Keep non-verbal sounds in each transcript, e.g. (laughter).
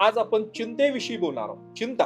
आज आपण चिंतेविषयी बोलणार आहोत. चिंता.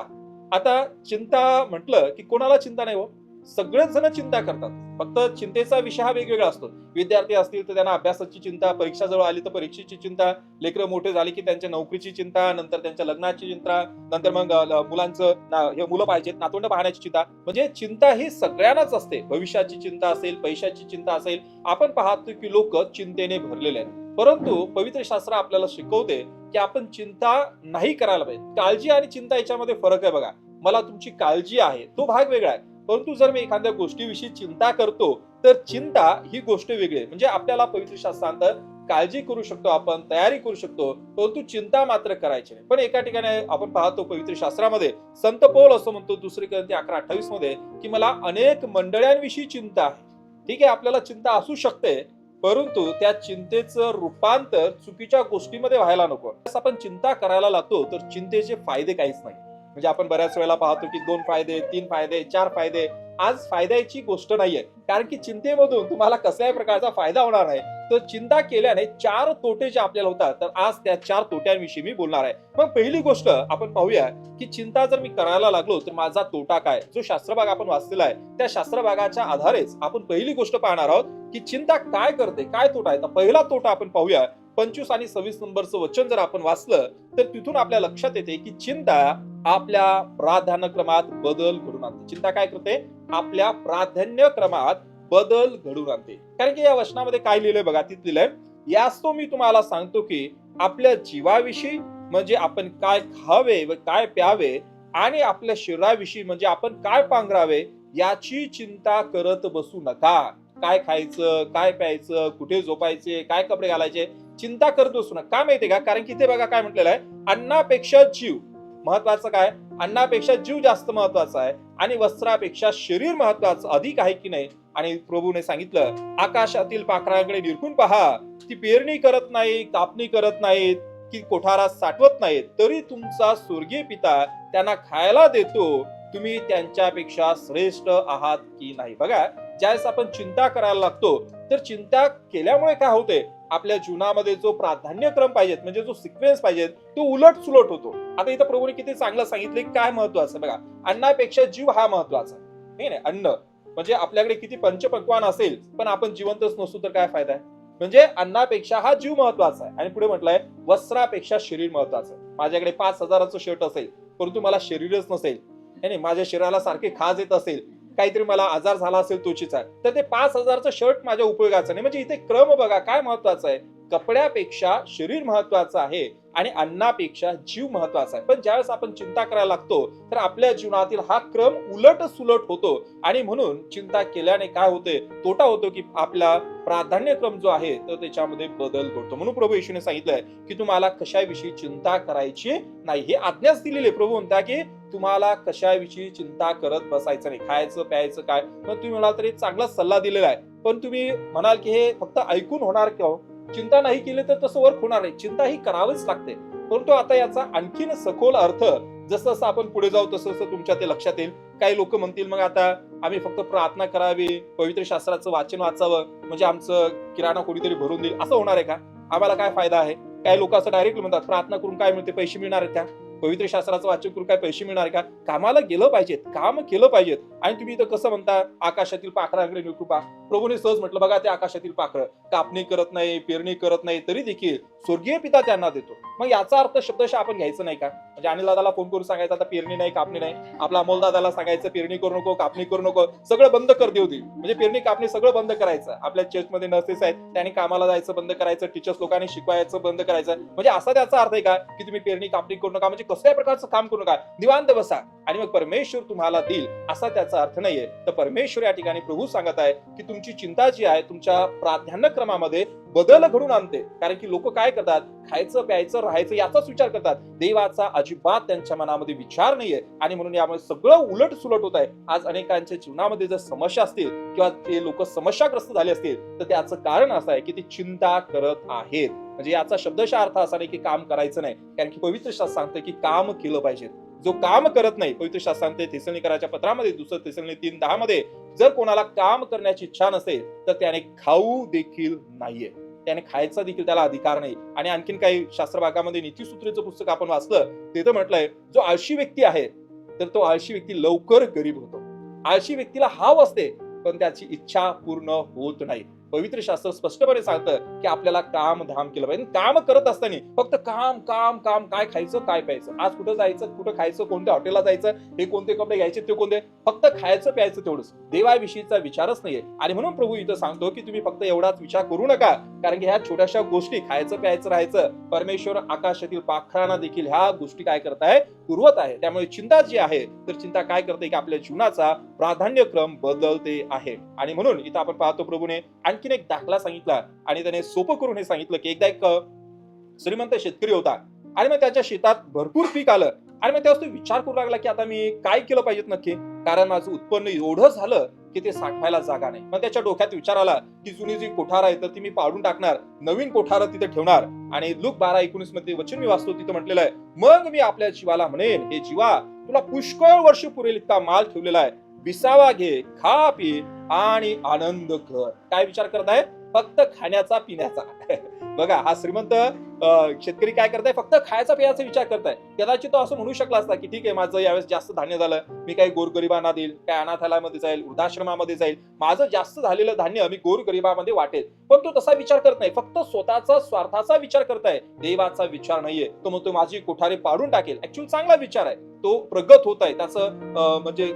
आता चिंता म्हटलं की कोणाला चिंता नाही हो. सगळेच जण चिंता करतात. फक्त चिंतेचा विषय हा वेगवेगळा असतो. विद्यार्थी असतील तर त्यांना अभ्यासाची चिंता परीक्षा जवळ आली तर परीक्षेची चिंता लेकरं मोठे झाली की त्यांच्या नोकरीची चिंता नंतर त्यांच्या लग्नाची चिंता नंतर मग मुलांचं हे मुलं पाहिजेत नातवंड पाहण्याची चिंता. म्हणजे चिंता ही सगळ्यांनाच असते. भविष्याची चिंता असेल पैशाची चिंता असेल आपण पाहतो की लोक चिंतेने भरलेले आहेत. परंतु पवित्र शास्त्र आपल्याला शिकवते की आपण चिंता नाही करायला पाहिजे. काळजी आणि चिंता याच्यामध्ये फरक आहे बघा. मला तुमची काळजी आहे. तो भाग वेगळा आहे. परंतु जर मी एखाद्या गोष्टीविषयी चिंता करतो तर चिंता ही गोष्ट वेगळी आहे. म्हणजे आपल्याला पवित्र शास्त्रांत काळजी करू शकतो आपण तयारी करू शकतो परंतु चिंता मात्र करायची नाही. पण एका ठिकाणी आपण पाहतो पवित्र शास्त्रामध्ये संत पौल असं म्हणतो दुसरी ग्रंथी अकरा अठ्ठावीसमध्ये की मला अनेक मंडळांविषयी चिंता आहे. ठीक आहे आपल्याला चिंता असू शकते परंतु त्या चिंतेचं रूपांतर चुकीच्या गोष्टीमध्ये व्हायला नको. आपण चिंता करायला लागतो तर चिंतेचे फायदे काहीच नाही म्हणजे आपण बऱ्याच वेळेला पाहतो की दोन फायदे तीन फायदे चार फायदे. आज फायद्याची गोष्ट नाहीये. कारण की चिंतेमधून तुम्हाला कसल्याही प्रकारचा फायदा होणार नाही. तर चिंता केल्याने चार तोटे जे आपल्याला होतात तर आज त्या चार तोट्यांविषयी मी बोलणार आहे. मग पहिली गोष्ट आपण पाहूया की चिंता जर मी करायला लागलो तर माझा तोटा काय? जो शास्त्रभाग आपण वाचलेला आहे त्या शास्त्रभागाच्या आधारेच आपण पहिली गोष्ट पाहणार आहोत की चिंता काय करते काय तोटा आहे? तर पहिला तोटा आपण पाहूया पंचवीस आणि सव्वीस नंबरचं वचन जर आपण वाचलं तर तिथून आपल्या लक्षात येते की चिंता आपल्या प्राधान्यक्रमात बदल घडून आणते. चिंता काय करते? आपल्या प्राधान्यक्रमात बदल घडून आणते. कारण की या वचनामध्ये काय लिहिलंय बघा? तिथ लिहिलंय यास तो मी तुम्हाला सांगतो की आपल्या जीवाविषयी म्हणजे आपण काय खावे व काय प्यावे आणि आपल्या शरीराविषयी म्हणजे आपण काय पांघरावे याची चिंता करत बसू नका. काय खायचं काय प्यायचं कुठे झोपायचे काय कपडे घालायचे चिंता करत बसू नका. का माहितीये का? कारण की इथे बघा काय म्हटलेलं आहे. अन्नापेक्षा जीव महत्वाचं काय? अन्नापेक्षा जीव जास्त महत्त्वाचा आहे. आणि वस्त्रापेक्षा शरीर महत्वाचं अधिक आहे की नाही? आणि प्रभूने सांगितलं आकाशातील पाखरांकडे निरखून पहा. ती पेरणी करत नाही कापणी करत नाहीत की कोठारात साठवत नाहीत. तरी तुमचा स्वर्गीय पिता त्यांना खायला देतो. तुम्ही त्यांच्यापेक्षा श्रेष्ठ आहात की नाही? बघा ज्यावेळेस आपण चिंता करायला लागतो तर चिंता केल्यामुळे काय होते? आपल्या जीवनामध्ये जो प्राधान्यक्रम पाहिजेत म्हणजे जो सिक्वेन्स पाहिजे तो उलट सुलट होतो. आता इथं प्रभूने किती चांगलं सांगितले काय महत्वाचं बघा? अन्नापेक्षा जीव हा महत्त्वाचा नाही नाही अन्न. म्हणजे आपल्याकडे किती पंचपक्वान असेल पण आपण जिवंतच नसू तर काय फायदा आहे? म्हणजे अन्नापेक्षा हा जीव महत्त्वाचा आहे. आणि पुढे म्हटलंय वस्त्रापेक्षा शरीर महत्वाचं आहे. माझ्याकडे पाच हजाराचं शर्ट असेल परंतु मला शरीरच नसेल नाही नाही, माझ्या शरीराला सारखे खाज येत असेल काहीतरी मला आजार झाला असेल त्वचेचा तर ते पाच हजारचं शर्ट माझ्या उपयोगाचं नाही. म्हणजे इथे क्रम बघा काय महत्वाचं आहे? कपड्यापेक्षा शरीर महत्वाचं आहे आणि अन्नापेक्षा जीव महत्त्वाचा आहे. पण ज्यावेळेस आपण चिंता करायला लागतो तर आपल्या जीवनातील हा क्रम उलट सुलट होतो. आणि म्हणून चिंता केल्याने काय होते? तोटा होतो की आपला प्राधान्यक्रम जो आहे तर त्याच्यामध्ये बदल घडतो. म्हणून प्रभू येशूने सांगितलंय की तुम्हाला कशाविषयी चिंता करायची नाही. हे आज्ञाच दिलेली आहे. प्रभू. म्हणता की तुम्हाला कशाविषयी चिंता करत बसायचं नाही. खायचं प्यायचं काय? मग तुम्ही मला तरी चांगला सल्ला दिलेला आहे. पण तुम्ही म्हणाल की हे फक्त ऐकून होणार किंवा हो? चिंता नाही केली तर तसं वर्क होणार नाही. चिंता ही करावीच लागते. परंतु आता याचा आणखीन सखोल अर्थ जसं जसं आपण पुढे जाऊ तसं तसं तुमच्या ते लक्षात येईल. काही लोक म्हणतील मग आता आम्ही फक्त प्रार्थना करावी पवित्र शास्त्राचं वाचन वाचावं म्हणजे आमचं किराणा कोणीतरी भरून देईल. असं होणार आहे का? आम्हाला काय फायदा आहे? काही लोक असं डायरेक्टली म्हणतात प्रार्थना करून काय मिळते? पैसे मिळणार आहेत का? पवित्र शास्त्राचं वाचन करून काय पैसे मिळणार का? कामाला गेलं पाहिजेत काम केलं पाहिजेत. आणि तुम्ही इथं कसं म्हणता? आकाशातील पाखराकडे कृपा. प्रभूने सहज म्हटलं बघा ते आकाशातील पाखरं. कापणी करत नाही पेरणी करत नाही तरी देखील स्वर्गीय पिता त्यांना देतो. मग याचा अर्थ शब्दशः आपण घ्यायचं नाही का? म्हणजे अनिल दादाला फोन करून सांगायचं आता पेरणी नाही कापणी नाही. आपला अमोल दादाला सांगायचं पेरणी करू नको कापणी करू नको सगळं बंद कर देऊ दे. म्हणजे पेरणी कापणी सगळं बंद करायचं. आपल्या चर्चमध्ये नर्सेस आहेत त्यांनी कामाला जायचं बंद करायचं टीचर्स लोकांनी शिकवायचं बंद करायचं. म्हणजे असा त्याचा अर्थ आहे का की तुम्ही पेरणी कापणी करू नका म्हणजे कसल्याही प्रकारचं काम करू नका. निवांत बसा आणि मग परमेश्वर तुम्हाला देईल. असा त्याचा अर्थ नाहीये. तर परमेश्वर या ठिकाणी प्रभू सांगत आहे की तुमची चिंता जी आहे तुमच्या प्राधान्यक्रमामध्ये बदल घडून आणते. कारण की लोक काय करतात? खायचं प्यायचं राहायचं याचाच विचार करतात. देवाचा अजिबात त्यांच्या मनामध्ये विचार नाहीये. आणि म्हणून यामुळे सगळं उलट सुलट होत आहे. आज अनेकांच्या जीवनामध्ये जर समस्या असतील किंवा ते लोक समस्याग्रस्त झाले असतील तर त्याचं कारण असं आहे की ते चिंता करत आहेत. म्हणजे याचा शब्दशः अर्थ असा नाही की काम करायचं नाही. कारण की पवित्र शास्त्र सांगतं की काम केलं पाहिजे. जो काम करत नाही पवित्र शास्त्रांत थिसलनीकराच्या पत्रामध्ये दुसरं थिसलनी तीन दहा मध्ये जर कोणाला काम करण्याची इच्छा नसेल तर त्याने खाऊ देखील नाहीये. त्याने खायचा देखील त्याला अधिकार नाही. आणि आणखीन काही शास्त्र भागामध्ये नीतीसूत्रेचं पुस्तक आपण वाचलं ते तर म्हटलंय जो आळशी व्यक्ती आहे तर तो आळशी व्यक्ती लवकर गरीब होतो. आळशी व्यक्तीला हाव असते पण त्याची इच्छा पूर्ण होत नाही. पवित्र शास्त्र स्पष्टपणे सांगतं की आपल्याला काम धाम केलं पाहिजे. काम करत असताना फक्त काम काम काम काय खायचं काय प्यायचं. आज कुठं जायचं कुठं खायचं कोणत्या हॉटेलला जायचं हे कोणते कपडे घ्यायचे ते कोणते? फक्त खायचं प्यायचं तेवढंच. देवाविषयीचा विचारच नाहीये. आणि म्हणून प्रभू इथं सांगतो की तुम्ही फक्त एवढाच विचार करू नका. कारण की ह्या छोट्याशा गोष्टी खायचं प्यायचं राहायचं परमेश्वर आकाशातील पाखरांना देखील ह्या गोष्टी काय करताय? पुरवत आहे. त्यामुळे चिंता जी आहे तर चिंता काय करते? की आपल्या जीवनाचा प्राधान्यक्रम बदलते आहे. आणि म्हणून इथं आपण पाहतो प्रभूने आणखीन एक दाखला सांगितला आणि त्याने सोपं करून हे सांगितलं की एकदा एक श्रीमंत शेतकरी होता. आणि मग त्याच्या शेतात भरपूर पीक आलं. आणि मग तेव्हा तो विचार करू लागला की आता मी काय केलं पाहिजे नक्की? कारण माझं उत्पन्न एवढं झालं की ते साठवायला जागा नाही. मग त्याच्या डोक्यात विचार आला की जुनी जी कोठार आहे तर ती मी पाडून टाकणार. नवीन कोठार तिथे ठेवणार. आणि लुक बारा एकोणीसमध्ये वचन मी वाचतो तिथं म्हटलेलं आहे मग मी आपल्या जीवाला म्हणेन हे जीवा तुला पुष्कळ वर्ष पुरेल इतका माल ठेवलेला आहे. विसावा घे खा पी आणि आनंद कर. काय विचार करत आहेत फक्त खाण्याचा पिण्याचा. (laughs) बघा हा श्रीमंत शेतकरी काय करताय? फक्त खायचा पियाचा विचार करताय. कदाचित तो असं म्हणू शकला असता की ठीक आहे माझं यावेळेस जास्त धान्य झालं. मी काही गोरगरिबांना देईल काय अनाथालयामध्ये जाईल वृद्धाश्रमामध्ये जाईल. माझं जास्त झालेलं धान्य मी गोरगरिबामध्ये वाटेल. पण तो तसा विचार करत नाही. फक्त स्वतःचा स्वार्थाचा विचार करताय. देवाचा विचार नाहीये. तो म्हणतो माझी कोठारे पाडून टाकेल. ऍक्च्युअली चांगला विचार आहे. तो प्रगत होत आहे. त्याचं म्हणजे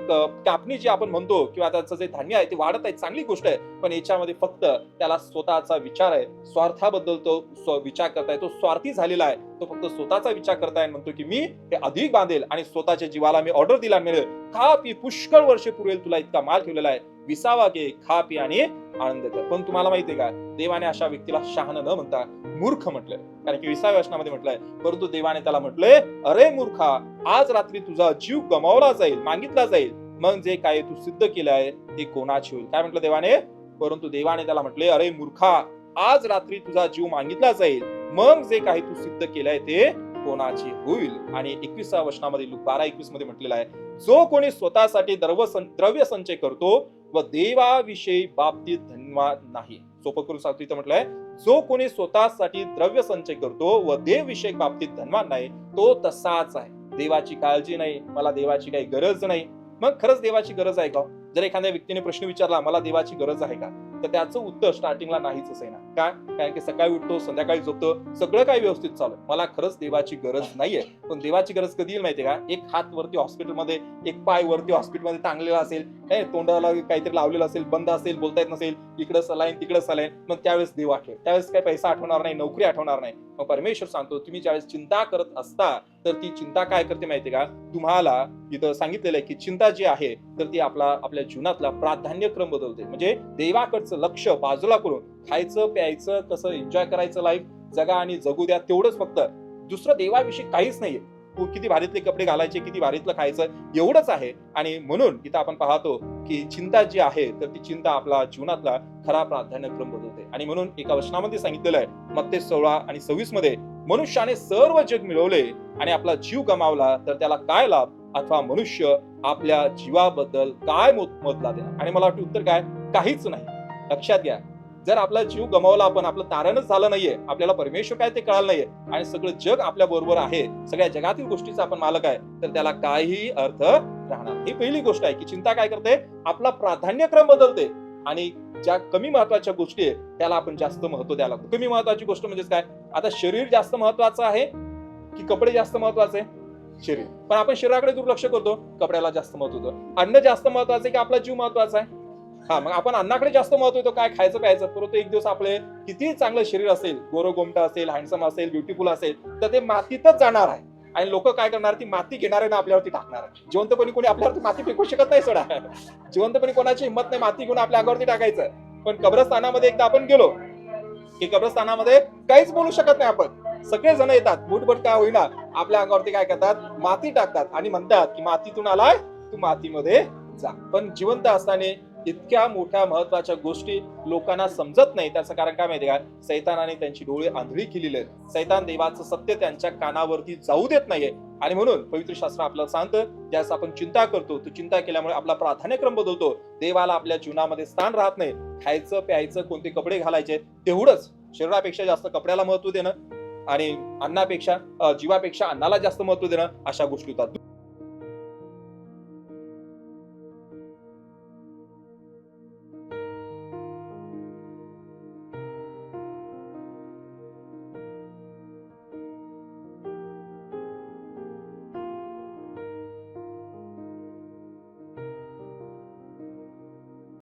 कापणी जी आपण म्हणतो किंवा त्याचं जे धान्य आहे ते वाढत आहे. चांगली गोष्ट आहे. पण याच्यामध्ये फक्त त्याला स्वतःचा विचार आहे. स्वार्थाबद्दल तो स्व- विचार करताय. तो स्वार्थी झालेला आहे. तो फक्त स्वतःचा विचार करताय म्हणतो की मी हे अधिक बांधेल आणि स्वतःच्या जीवाला मी ऑर्डर दिला मिळेल. खा पी पुष्कळ वर्ष पुरेल. तुला इतका माल ठेवलेला आहे. विसावा घे खा पी आणि आनंद कर. पण तुम्हाला माहितीये का? देवाने अशा व्यक्तीला शहाण न म्हणता मूर्ख म्हटलंय. कारण की विसाव्या वचनामध्ये म्हटलंय परंतु देवाने त्याला म्हटलंय अरे मूर्खा आज रात्री तुझा जीव गमावला जाईल मागितला जाईल. मग जे काय तू सिद्ध केलं आहे ते कोणाची होईल? काय म्हटलं देवाने? परंतु देवाने त्याला म्हटले अरे मूर्खा आज रात्री तुझा जीव मागितला जाईल. मग जे काही तू सिद्ध केलंय ते कोणाचे होईल? आणि एकविसा वचनामध्ये बारा एकवीसमध्ये म्हटलेला आहे जो कोणी स्वतःसाठी द्रव्य सं- द्रव्य संचय करतो व देवाविषयी बाबतीत धन्यवाद नाही. सोपं करून सांगतो इथं म्हटलंय जो कोणी स्वतःसाठी द्रव्य संचय करतो व देव विषयक बाबतीत धन्यवाद नाही तो तसाच आहे. देवाची काळजी नाही मला देवाची काही गरज नाही. मग खरंच देवाची गरज आहे का? जर एखाद्या व्यक्तीने प्रश्न विचारला मला देवाची गरज आहे का? तर त्याचं उत्तर स्टार्टिंगला नाहीच आहे ना का? कारण की सकाळी उठतो संध्याकाळी झोपतो सगळं काही व्यवस्थित चालू मला खरंच देवाची गरज नाहीये. पण देवाची गरज कधी येईल माहितीये का? एक हात वरती हॉस्पिटलमध्ये एक पाय वरती हॉस्पिटलमध्ये टांगलेला असेल काय तोंडाला काहीतरी लावलेलं असेल बंद असेल बोलता येत नसेल इकडं सलाईन तिकडं सलाईन मग त्यावेळेस देव आठवेल त्यावेळेस काही पैसा आठवणार नाही नोकरी आठवणार नाही. मग परमेश्वर सांगतो तुम्ही ज्यावेळेस चिंता करत असता तर ती चिंता काय करते माहितीये का? तुम्हाला इथं सांगितलेलं आहे की चिंता जी आहे तर ती आपला आपल्या जीवनातला प्राधान्यक्रम बदलते. म्हणजे देवाकडचं लक्ष बाजूला करून खायचं प्यायचं कसं एन्जॉय करायचं लाईफ जगा आणि जगू द्या तेवढंच फक्त. दुसरं देवाविषयी काहीच नाहीये. किती भारीतले कपडे घालायचे किती भारीतलं खायचं एवढंच आहे. आणि म्हणून इथं आपण पाहतो की चिंता जी आहे तर ती चिंता आपला जीवनातला खरा प्राधान्यक्रम बदलते. आणि म्हणून एका वचनामध्ये सांगितलेलं आहे मग ते सोळा आणि सव्वीसमध्ये मनुष्याने सर्व जग मिळवले आणि आपला जीव गमावला तर त्याला काय लाभ? अथवा मनुष्य आपल्या जीवाबद्दल काय मोत मोतला देणार आणि मला वाटतं उत्तर काय? काहीच नाही. लक्षात घ्या. जर आपला जीव गमावला आपण आपलं तारणच झालं नाहीये आपल्याला परमेश्वर काय ते कळालं नाहीये आणि सगळं जग आपल्या बरोबर आहे सगळ्या जगातील गोष्टीचा आपण मालक आहे तर त्याला काही अर्थ राहणार ही पहिली गोष्ट आहे की चिंता काय करते? आपला प्राधान्यक्रम बदलते आणि ज्या कमी महत्त्वाच्या गोष्टी आहेत त्याला आपण जास्त महत्त्व द्यायला लागतो. कमी महत्वाची गोष्ट म्हणजेच काय? आता शरीर जास्त महत्वाचं आहे की कपडे जास्त महत्त्वाचे शरीर. पण आपण शरीराकडे दुर्लक्ष करतो कपड्याला जास्त महत्त्व अन्न जास्त महत्वाचं आहे की आपला जीव महत्त्वाचा आहे? हा मग आपण अन्नाकडे जास्त महत्त्व देतो. काय खायचं प्यायचं? परंतु एक दिवस आपले किती चांगलं शरीर असेल गोरोगोमटा असेल हँडसम असेल ब्युटिफुल असेल तर ते मातीतच जाणार आहे. आणि लोक काय करणार ती माती घेणार आहे ना आपल्यावरती टाकणार आहे. जिवंतपणी कोणी आपल्यावरती माती फेकू शकत नाही सोडा. जिवंतपणी कोणाची हिंमत नाही माती घेऊन आपल्या अंगावरती टाकायचं. पण कब्रस्तानामध्ये एकदा आपण गेलो की कब्रस्तानामध्ये काहीच बोलू शकत नाही आपण. सगळे जण येतात मुठभट काय होईना. आपल्या अंगावरती काय करतात? माती टाकतात आणि म्हणतात की मातीतून आलाय तू मातीमध्ये जा. पण जिवंत असताना इतक्या मोठ्या महत्त्वाच्या गोष्टी लोकांना समजत नाही. त्याचं कारण काय माहिती का? सैतानाने त्यांची डोळे आंधळी केलेली आहेत. सैतान देवाचं सत्य त्यांच्या कानावरती जाऊ देत नाहीये. आणि म्हणून पवित्र शास्त्र आपल्याला सांगतं ज्यास आपण चिंता करतो तो चिंता केल्यामुळे आपला प्राधान्यक्रम बदलतो. देवाला आपल्या जीवनामध्ये स्थान राहत नाही. खायचं प्यायचं कोणते कपडे घालायचे तेवढंच शरीरापेक्षा जास्त कपड्याला महत्त्व देणं आणि अन्नापेक्षा जीवापेक्षा अन्नाला जास्त महत्त्व देणं अशा गोष्टी होतात.